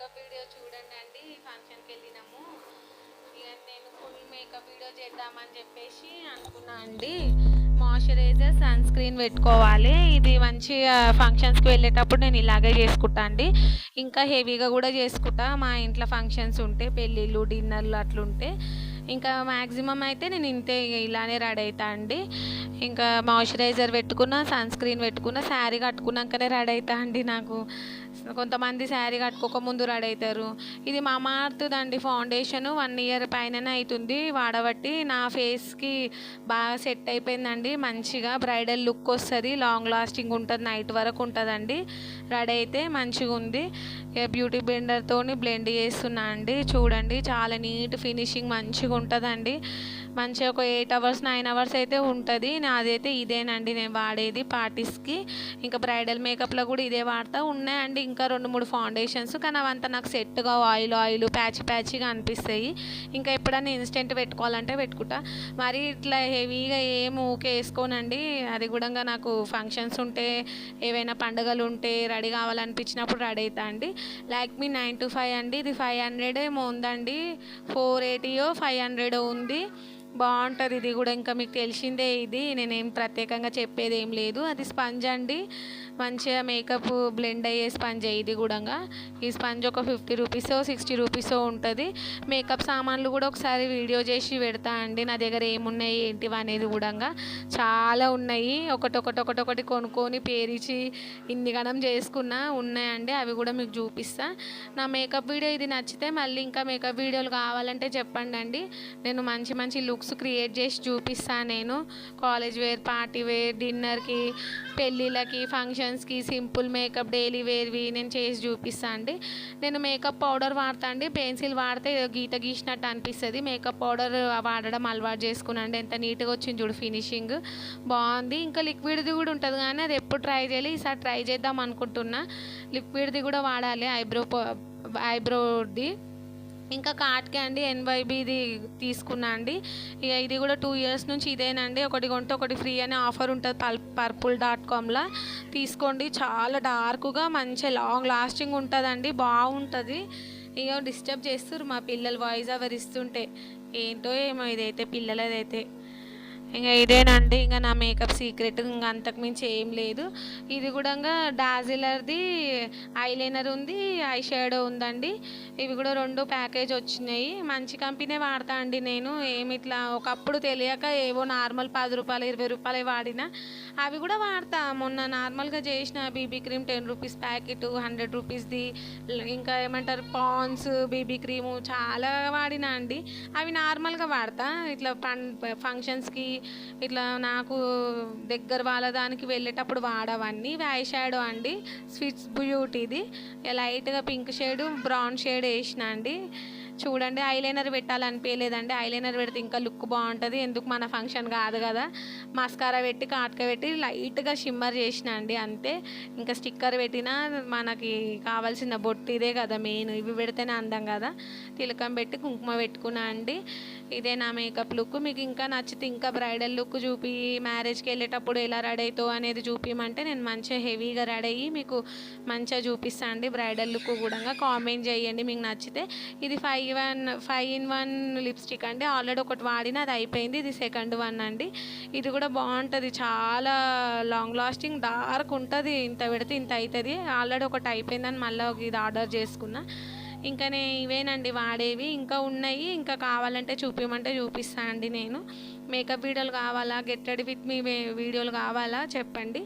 Makeup video చూడండి అండి. ఫంక్షన్కి వెళ్ళినాము. ఇక నేను ఫుల్ మేకప్ వీడియో చేద్దామని చెప్పేసి అనుకున్నా అండి. మాయిశ్చరైజర్ సన్ స్క్రీన్ పెట్టుకోవాలి. ఇది మంచిగా ఫంక్షన్స్కి వెళ్ళేటప్పుడు నేను ఇలాగే చేసుకుంటా అండి. ఇంకా హెవీగా కూడా చేసుకుంటా. మా ఇంట్లో ఫంక్షన్స్ ఉంటే పెళ్ళిళ్ళు డిన్నర్లు అట్లుంటే. ఇంకా మ్యాక్సిమం అయితే నేను ఇంతే ఇలానే రెడీ అవుతా అండి. ఇంకా మాయిశ్చరైజర్ పెట్టుకున్న సన్ స్క్రీన్ పెట్టుకున్న శారీ కట్టుకున్నాకనే రెడీ అవుతా అండి నాకు. కొంతమంది శారీ కట్టుకోక ముందు రెడీ అవుతారు ఇది మా ఫౌండేషన్. వన్ ఇయర్ పైననే అవుతుంది వాడబట్టి నా ఫేస్కి బాగా సెట్ అయిపోయిందండి. మంచిగా బ్రైడల్ లుక్ వస్తుంది. లాంగ్ లాస్టింగ్ ఉంటుంది. నైట్ వరకు ఉంటుందండి. రెడీ అయితే మంచిగా ఉంది బ్యూటీ బ్లెండర్తో బ్లెండ్ చేస్తున్నా అండి. చూడండి చాలా నీట్ ఫినిషింగ్ మంచిగా ఉంటుందండి మంచిగా ఒక ఎయిట్ అవర్స్ నైన్ అవర్స్ అయితే ఉంటుంది. నాదైతే ఇదేనండి. నేను వాడేది పార్టీస్కి. ఇంకా బ్రైడల్ మేకప్లో కూడా ఇదే వాడతా. ఉన్నాయండి ఇంకా రెండు మూడు ఫౌండేషన్స్. కానీ అవంతా నాకు సెట్గా ఆయిల్ ఆయిల్ ప్యాచ్ ప్యాచ్గా అనిపిస్తాయి. ఇంకా ఎప్పుడైనా ఇన్స్టెంట్ పెట్టుకోవాలంటే పెట్టుకుంటా. మరి ఇట్లా హెవీగా ఏం ఊకే వేసుకోనండి. అది కూడా నాకు ఫంక్షన్స్ ఉంటే ఏవైనా పండుగలు ఉంటే రెడీ కావాలనిపించినప్పుడు రెడీ అవుతా అండి. Like me nine to five అండి. ఇది ఫైవ్ హండ్రెడ్ ఏమో ఉందండి. ఫోర్ ఎయిటీయో ఫైవ్ హండ్రెడ్ ఉంది. బాగుంటుంది. ఇది కూడా ఇంకా మీకు తెలిసిందే ఇది. నేనేం ప్రత్యేకంగా చెప్పేది ఏం లేదు. అది స్పంజ్ అండి. మంచిగా మేకప్ బ్లెండ్ అయ్యే స్పంజ్ ఇది కూడా. ఈ స్పంజ్ ఒక ఫిఫ్టీ రూపీసో సిక్స్టీ రూపీసో ఉంటుంది. మేకప్ సామాన్లు కూడా ఒకసారి వీడియో చేసి పెడతా అండి. నా దగ్గర ఏమున్నాయి ఏంటివి అనేది కూడా. చాలా ఉన్నాయి. ఒకటొకటి ఒకటి ఒకటి కొనుక్కొని పేరిచి ఇన్ని గణం చేసుకున్నా ఉన్నాయండి అవి కూడా మీకు చూపిస్తా. నా మేకప్ వీడియో ఇది నచ్చితే మళ్ళీ ఇంకా మేకప్ వీడియోలు కావాలంటే చెప్పండి అండి నేను మంచి మంచి లుక్ లుక్స్ క్రియేట్ చేసి చూపిస్తాను నేను. కాలేజ్ వేర్ పార్టీ వేర్ డిన్నర్కి పెళ్ళిళ్ళకి ఫంక్షన్స్కి సింపుల్ మేకప్ డైలీ వేర్వి నేను చేసి చూపిస్తాను అండి. నేను మేకప్ పౌడర్ వాడతా అండి. పెన్సిల్ వాడితే గీత గీసినట్టు అనిపిస్తుంది. మేకప్ పౌడర్ వాడడం అలవాటు చేసుకున్నాండి ఎంత నీట్గా వచ్చింది చూడు ఫినిషింగ్ బాగుంది. ఇంకా లిక్విడ్ది కూడా ఉంటుంది కానీ అది ఎప్పుడు ట్రై చేయాలి? ఈసారి ట్రై చేద్దాం అనుకుంటున్నా. లిక్విడ్ది కూడా వాడాలి. ఐబ్రో ఐబ్రోది ఇంకా కార్ట్కి అండి ఎన్వైబీది తీసుకున్నా అండి. ఇక ఇది కూడా టూ ఇయర్స్ నుంచి ఇదేనండి. ఒకటి కొంటే ఒకటి ఫ్రీ అనే ఆఫర్ ఉంటుంది పల్ పర్పుల్ డాట్ కామ్లో. తీసుకోండి. చాలా డార్క్గా మంచిగా లాంగ్ లాస్టింగ్ ఉంటుందండి. బాగుంటుంది ఇక డిస్టర్బ్ చేస్తారు మా పిల్లలు. వాయిస్ అవర్ ఇస్తుంటే. ఏంటో ఏమో ఇదైతే పిల్లలదైతే. ఇంకా ఇదేనండి ఇంకా నా మేకప్ సీక్రెట్ ఇంకా అంతకుమించి ఏం లేదు. ఇది కూడా డాజిలర్ది ఐలైనర్ ఉంది ఐ షాడో ఉందండి. ఇవి కూడా రెండు ప్యాకేజ్ వచ్చినాయి. మంచి కంపెనీ వాడతా అండి నేను. ఏమి ఇట్లా ఒకప్పుడు తెలియక ఏవో నార్మల్ పది రూపాయలు ఇరవై రూపాయలు వాడిన. అవి కూడా వాడతా. మొన్న నార్మల్గా చేసిన BB cream ten rupees packet hundred రూపీస్ది. ఇంకా ఏమంటారు పాన్స్ బీబీ క్రీము చాలా వాడినా అండి. అవి నార్మల్గా వాడతా. ఇట్లా పన్ ఫంక్షన్స్కి ఇట్లా నాకు దగ్గర వాళ్ళ దానికి వెళ్ళేటప్పుడు వాడవన్నీ. ఐ షాడో అండి. స్విట్స్ బ్యూటీది లైట్గా పింక్ షేడ్ బ్రౌన్ షేడ్ వేసిన అండి. చూడండి ఐలైనర్ పెట్టాలనిపించలేదండి. ఐలైనర్ పెడితే ఇంకా లుక్ బాగుంటుంది. ఎందుకు మన ఫంక్షన్ కాదు కదా. మస్కారా పెట్టి కాటుక పెట్టి లైట్గా షిమ్మర్ చేసిన అండి అంతే. ఇంకా స్టిక్కర్ పెట్టినా మనకి కావాల్సిన బొట్టు ఇదే కదా మెయిన్ ఇవి పెడితేనే అందం కదా. తిలకం పెట్టి కుంకుమ పెట్టుకున్నా అండి. ఇదే నా మేకప్ లుక్ మీకు ఇంకా నచ్చితే ఇంకా బ్రైడల్ లుక్ చూపి మ్యారేజ్కి వెళ్ళేటప్పుడు ఎలా రెడీ అవుతావు అనేది చూపించమంటే నేను మంచిగా హెవీగా రెడీ అయ్యి మీకు మంచిగా చూపిస్తాను అండి. బ్రైడల్ లుక్ కూడా. కామెంట్ చేయండి. మీకు నచ్చితే ఇది five one five in one lipstick అండి. ఆల్రెడీ ఒకటి వాడిన అది అయిపోయింది. ఇది సెకండ్ వన్ అండి. ఇది కూడా బాగుంటుంది. చాలా లాంగ్ లాస్టింగ్ డార్క్ ఉంటుంది. ఇంత పెడితే ఇంత అవుతుంది ఆల్రెడీ ఒకటి అయిపోయిందని మళ్ళీ ఇది ఆర్డర్ చేసుకున్నా. ఇంకా ఇవేనండి వాడేవి. ఇంకా ఉన్నాయి. ఇంకా కావాలంటే చూపించమంటే చూపిస్తా అండి నేను. మేకప్ వీడియోలు కావాలా? గెట్ రెడీ విత్ మీ వీడియోలు కావాలా? చెప్పండి.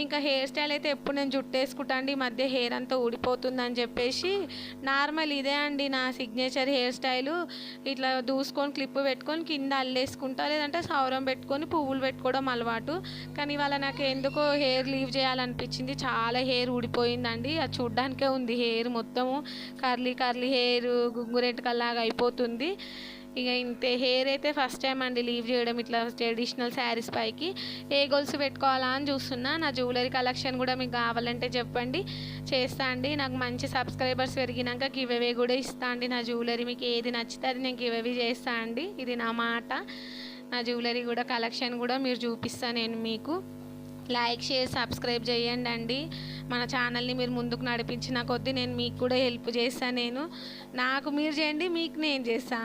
ఇంకా హెయిర్ స్టైల్ అయితే ఎప్పుడు నేను జుట్టు వేసుకుంటా అండి. ఈ మధ్య హెయిర్ అంతా ఊడిపోతుందని చెప్పేసి నార్మల్ ఇదే అండి నా సిగ్నేచర్ హెయిర్ స్టైలు. ఇట్లా దూసుకొని క్లిప్ పెట్టుకొని కింద అల్లేసుకుంటా లేదంటే సౌరం పెట్టుకొని పువ్వులు పెట్టుకోవడం అలవాటు. కానీ ఇవాళ నాకు ఎందుకో హెయిర్ లీవ్ చేయాలనిపించింది. చాలా హెయిర్ ఊడిపోయిందండి. అది చూడ్డానికే ఉంది హెయిర్ మొత్తము. కర్లీ కర్లీ హెయిర్ గుంగురెంటకల్లాగా అయిపోతుంది. ఇక ఇంతే హెయిర్ అయితే ఫస్ట్ టైం అండి లీవ్ చేయడం ఇట్లా ట్రెడిషనల్ శారీస్ పైకి. ఏ గొలుసు పెట్టుకోవాలా అని చూస్తున్నా. నా జ్యువెలరీ కలెక్షన్ కూడా మీకు కావాలంటే చెప్పండి. చేస్తా అండి. నాకు మంచి సబ్స్క్రైబర్స్ పెరిగినాక గివ్ అవే కూడా ఇస్తా అండి. నా జ్యువెలరీ మీకు ఏది నచ్చితే అది నేను గివ్ అవే చేస్తా అండి. ఇది నా మాట. నా జ్యువెలరీ కూడా కలెక్షన్ కూడా మీరు చూపిస్తాను నేను మీకు. లైక్ షేర్ సబ్స్క్రైబ్ చేయండి అండి. మన ఛానల్ని మీరు ముందుకు నడిపించిన కొద్దీ నేను మీకు కూడా హెల్ప్ చేస్తాను నేను. నాకు మీరు చేయండి మీకు నేను చేస్తా.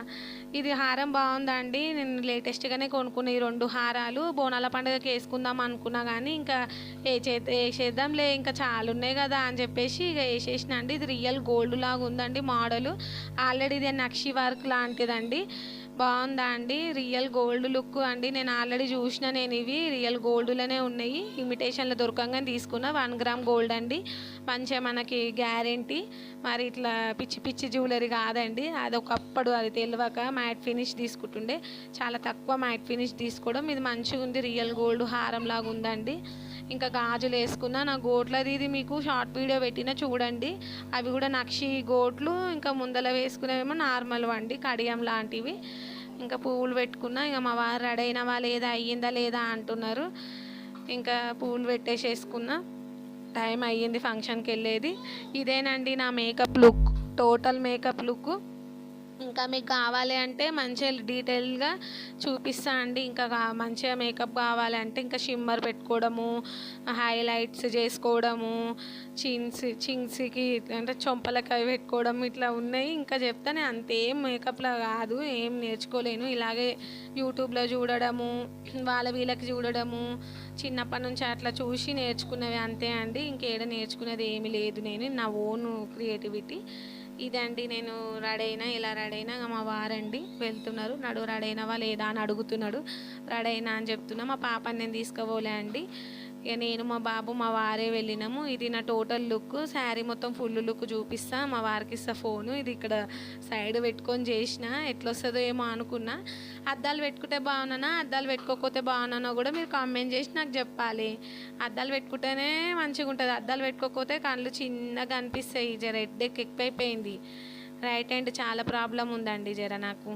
ఇది హారం బాగుందండి. నేను లేటెస్ట్గానే కొనుక్కున్న ఈ రెండు హారాలు. బోనాల పండుగకి వేసుకుందాం అనుకున్నా కానీ ఇంకా ఏ చే వేసేద్దాంలే ఇంకా చాలా ఉన్నాయి కదా అని చెప్పేసి ఇక వేసేసిన అండి. ఇది రియల్ గోల్డ్ లాగా ఉందండి మోడలు. ఆల్రెడీ ఇది నక్షి వర్క్ లాంటిదండి. బాగుందా అండి? రియల్ గోల్డ్ లుక్ అండి. నేను ఆల్రెడీ చూసిన నేను ఇవి. రియల్ గోల్డ్లోనే ఉన్నాయి. ఇమిటేషన్లో దొరకంగానే తీసుకున్న. వన్ గ్రామ్ గోల్డ్ అండి. మంచిగా మనకి గ్యారెంటీ. మరి ఇట్లా పిచ్చి పిచ్చి జ్యువెలరీ కాదండి. అది ఒకప్పుడు అది తెలియక మ్యాట్ ఫినిష్ తీసుకుంటుండే. చాలా తక్కువ మ్యాట్ ఫినిష్ తీసుకోవడం. ఇది మంచిగా ఉంది రియల్ గోల్డ్ హారం లాగా ఉందండి ఇంకా గాజులు వేసుకున్న నా గోట్లది ఇది మీకు షార్ట్ వీడియో పెట్టిన చూడండి. అవి కూడా నక్షి గోట్లు ఇంకా ముందల వేసుకునేవేమో నార్మల్ వండి కడియం లాంటివి. ఇంకా పువ్వులు పెట్టుకున్నా ఇంకా మా వారు రెడీ అయినవా లేదా అయ్యిందా లేదా అంటున్నారు. ఇంకా పువ్వులు పెట్టేసేసుకున్నా. టైం అయ్యింది ఫంక్షన్కి వెళ్ళేది. ఇదేనండి నా makeup look total makeup look ఇంకా మీకు కావాలి అంటే మంచిగా డీటెయిల్గా చూపిస్తా అండి. ఇంకా మంచిగా మేకప్ కావాలంటే ఇంకా షిమ్మర్ పెట్టుకోవడము హైలైట్స్ చేసుకోవడము చిన్స్ చింగ్స్కి అంటే చొంపలకి అవి పెట్టుకోవడం ఇట్లా ఉన్నాయి. ఇంకా చెప్తానే అంతేం మేకప్లో కాదు ఏం నేర్చుకోలేను. ఇలాగే యూట్యూబ్లో చూడడము వాళ్ళ వీళ్ళకి చూడడము చిన్నప్పటి నుంచి అట్లా చూసి నేర్చుకున్నవి అంతే అండి. ఇంకేడ నేర్చుకునేది ఏమీ లేదు. నేను నా ఓన్ క్రియేటివిటీ ఇదండి నేను రెడీ అయినా ఇలా రెడీ అయినా మా వారండి వెళ్తున్నారు. నడు రెడీ అయినావా లేదా అని అడుగుతున్నాడు. రెడీ అయినా అని చెప్తున్నా. మా పాపని నేను తీసుకుపోలే అండి. ఇక నేను మా బాబు మా వారే వెళ్ళినాము. ఇది నా టోటల్ లుక్. శారీ మొత్తం ఫుల్ లుక్ చూపిస్తా. మా వారికి ఇస్తా ఫోను. ఇది ఇక్కడ సైడ్ పెట్టుకొని చేసిన. ఎట్లా వస్తుందో ఏమో అనుకున్నా. అద్దాలు పెట్టుకుంటే బాగున్నానా? అద్దాలు పెట్టుకోకపోతే బాగున్నానో కూడా మీరు కామెంట్ చేసి నాకు చెప్పాలి. అద్దాలు పెట్టుకుంటేనే మంచిగా ఉంటుంది. అద్దాలు పెట్టుకోకపోతే కళ్ళు చిన్నగా అనిపిస్తాయి. జర హెడ్ఏక్ ఎక్కువైపోయింది. రైట్ హ్యాండ్ చాలా ప్రాబ్లం ఉందండి జర నాకు.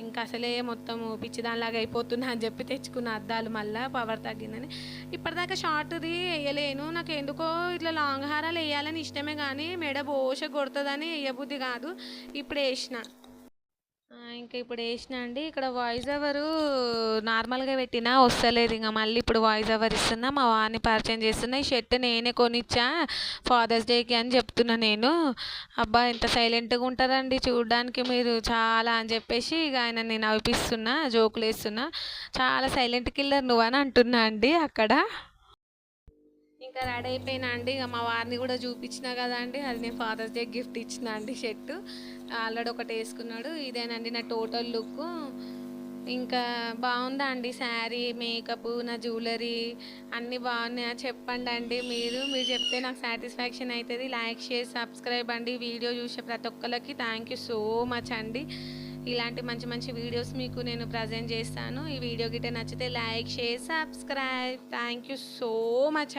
ఇంకా అసలే మొత్తం పిచ్చిదానిలాగా అయిపోతున్నా అని చెప్పి తెచ్చుకున్న అద్దాలు మళ్ళీ పవర్ తగ్గిందని. ఇప్పటిదాకా షార్ట్ది వేయలేను. నాకు ఎందుకో ఇట్లా లాంగ్ హారాలు వేయాలని ఇష్టమే కానీ మెడ బోష కొడుతుందని వేయబుద్ధి కాదు. ఇప్పుడు వేసిన. ఇంకా ఇప్పుడు వేసిన అండి. ఇక్కడ వాయిస్ ఓవరు నార్మల్గా పెట్టినా వస్తలేదు. ఇంకా మళ్ళీ ఇప్పుడు వాయిస్ ఓవర్ ఇస్తున్నా. మా వాడిని పరిచయం చేస్తున్నా. ఈ షర్ట్ నేనే కొనిచ్చా ఫాదర్స్ డేకి అని చెప్తున్నా నేను. అబ్బా ఇంత సైలెంట్గా ఉంటారండి చూడడానికి మీరు. చాలా అని చెప్పేసి ఇక ఆయన నేను అవిపిస్తున్నా జోకులు వేస్తున్నా చాలా సైలెంట్ కిల్లర్ నువ్వు అని అంటున్నా అండి అక్కడ. ఇంకా రెడీ అయిపోయినా అండి. ఇక మా వారిని కూడా చూపించినా కదా అండి. అది నేను ఫాదర్స్ డే గిఫ్ట్ ఇచ్చిన అండి షర్టు. ఆల్రెడీ ఒకటి వేసుకున్నాడు. ఇదేనండి నా టోటల్ లుక్ ఇంకా బాగుందా అండి శారీ మేకప్ నా జ్యువెలరీ అన్నీ బాగున్నాయా? చెప్పండి అండి మీరు. మీరు చెప్తే నాకు సాటిస్ఫాక్షన్ అవుతుంది లైక్ షేర్ సబ్స్క్రైబ్ అండి. వీడియో చూసే ప్రతి ఒక్కరికి థ్యాంక్ యూ సో మచ్ అండి. ఇలాంటి మంచి మంచి వీడియోస్ మీకు నేను ప్రజెంట్ చేస్తాను. ఈ వీడియో గిట్ట నచ్చితే like share subscribe thank you so much